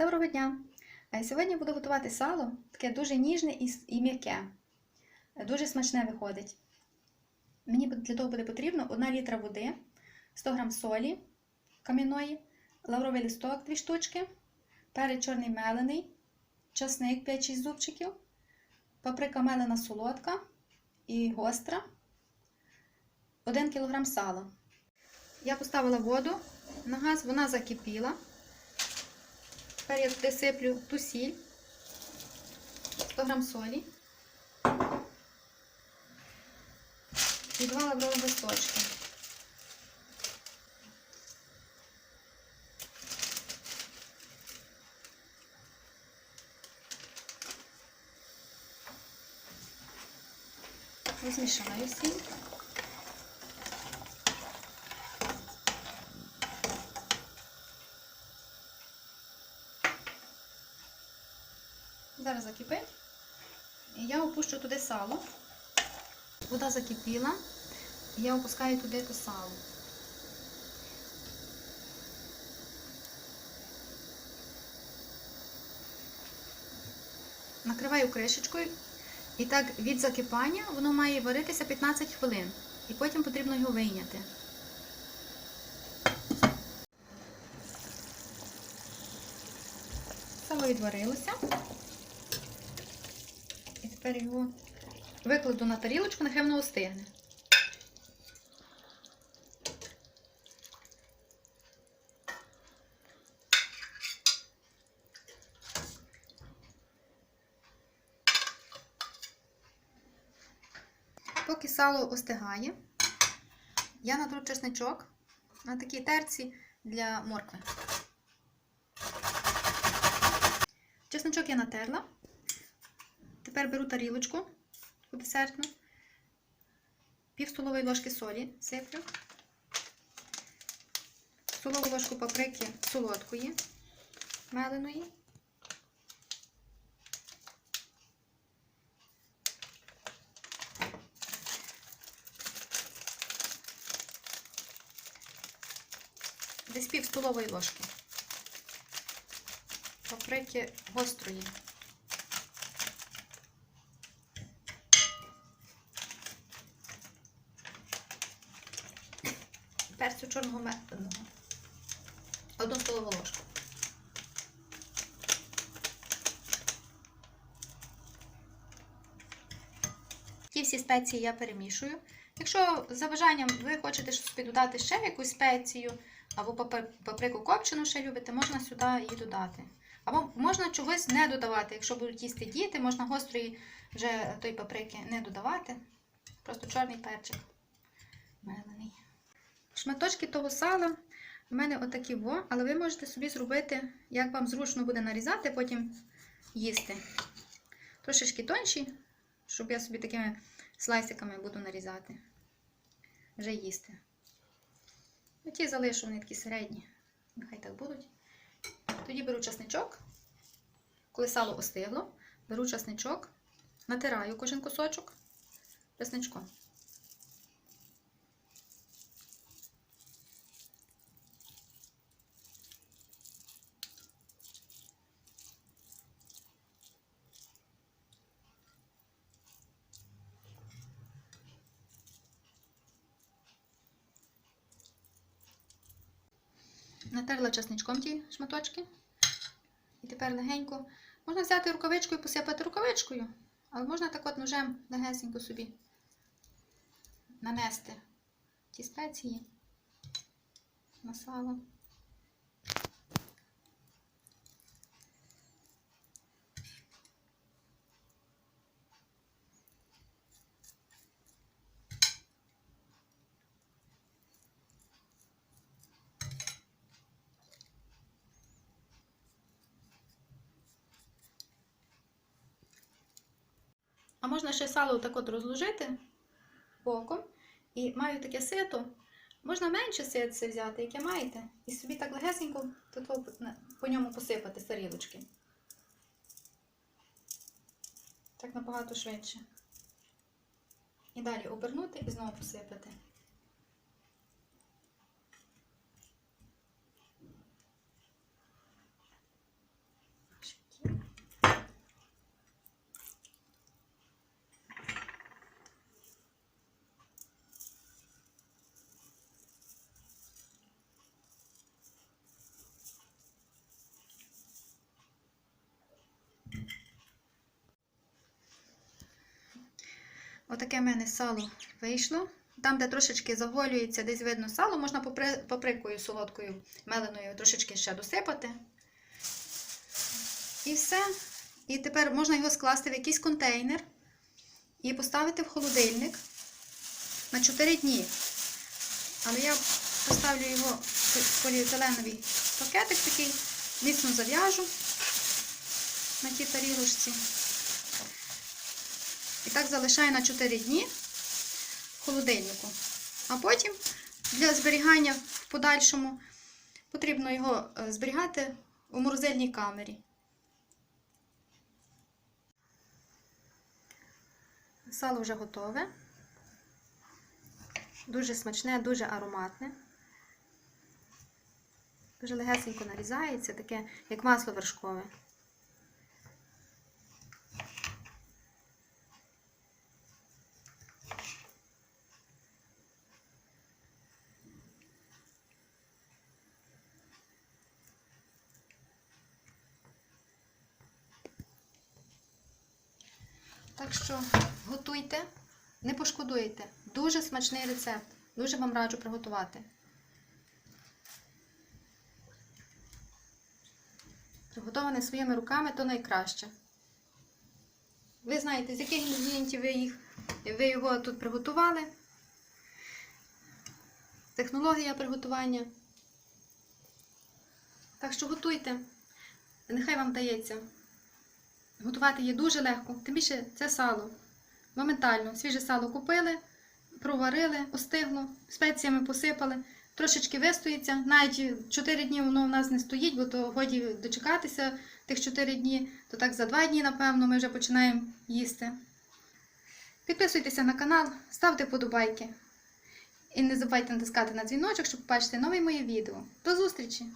Доброго дня! Е, Сьогодні буду готувати сало, таке дуже ніжне і, м'яке. Е, Дуже смачне виходить. Мені для того буде потрібно 1 літра води, 100 г солі кам'яної, лавровий листок 2 штучки, перець чорний мелений, часник 5-6 зубчиків, паприка мелена солодка і гостра, 1 кг сала. Я поставила воду на газ, вона закипіла. Тепер я ту сіль, 100 г солі і два лаврових листочки. Розмішаю сіль. Зараз закипить. Я опущу туди сало. Вода закипіла. Я опускаю туди те сало. Накриваю кришечкою. І так від закипання воно має варитися 15 хвилин. І потім потрібно його вийняти. Сало відварилося. Тепер його викладу на тарілочку, нехай воно остигне. Поки сало остигає, я натру чесничок на такій терці для моркви. Чесничок я натерла. Тепер беру тарілочку десертну, пів столової ложки солі сиплю, столову ложку паприки солодкої, меленої, десь пів столової ложки паприки гострої. Перцю чорного меленого. Одну столову ложку. Ті всі спеції я перемішую. Якщо за бажанням ви хочете собі додати ще якусь спецію, або паприку копчену ще любите, можна сюди її додати. Або можна чогось не додавати. Якщо будуть їсти діти, можна гострої вже той паприки не додавати. Просто чорний перчик мелений. Шматочки того сала в мене отакі во, але ви можете собі зробити, як вам зручно буде нарізати, потім їсти. Трошечки тонші, щоб я собі такими слайсиками буду нарізати. Вже їсти. Оті залишу вони такі середні. Нехай так будуть. Тоді беру часничок. Коли сало остигло, беру часничок, натираю кожен кусочок часничком. Натерла часничком ті шматочки. І тепер легенько. Можна взяти рукавичку і посипати рукавичкою, але можна так от ножем легесенько собі нанести ті спеції на сало. Можна ще сало так от розложити боком. І маю таке сито. Можна менше ситце взяти, яке маєте, і собі так легесенько по ньому посипати сарілочки. Так набагато швидше. І далі обернути і знову посипати. Отаке в мене сало вийшло. Там, де трошечки заголюється, десь видно сало, можна паприкою солодкою меленою трошечки ще досипати. І все. І тепер можна його скласти в якийсь контейнер і поставити в холодильник на 4 дні. Але я поставлю його в поліетиленовий пакетик такий, міцно зав'яжу на тій тарілочці. І так залишаю на 4 дні в холодильнику. А потім для зберігання в подальшому потрібно його е, зберігати у морозильній камері. Сало вже готове. Дуже смачне, дуже ароматне. Дуже легесенько нарізається, таке, як масло вершкове. Так що готуйте, не пошкодуєте. Дуже смачний рецепт. Дуже вам раджу приготувати. Приготоване своїми руками то найкраще. Ви знаєте, з яких інгредієнтів ви, їх, ви його тут приготували. Технологія приготування. Так що готуйте. Нехай вам вдається. Готувати є дуже легко, тим більше це сало. Моментально. Свіже сало купили, проварили, остигло, спеціями посипали, трошечки вистоїться. Навіть 4 дні воно в нас не стоїть, бо то годі дочекатися тих 4 дні, то так за 2 дні, напевно, ми вже починаємо їсти. Підписуйтеся на канал, ставте вподобайки. І не забувайте натискати на дзвіночок, щоб побачити нові мої відео. До зустрічі!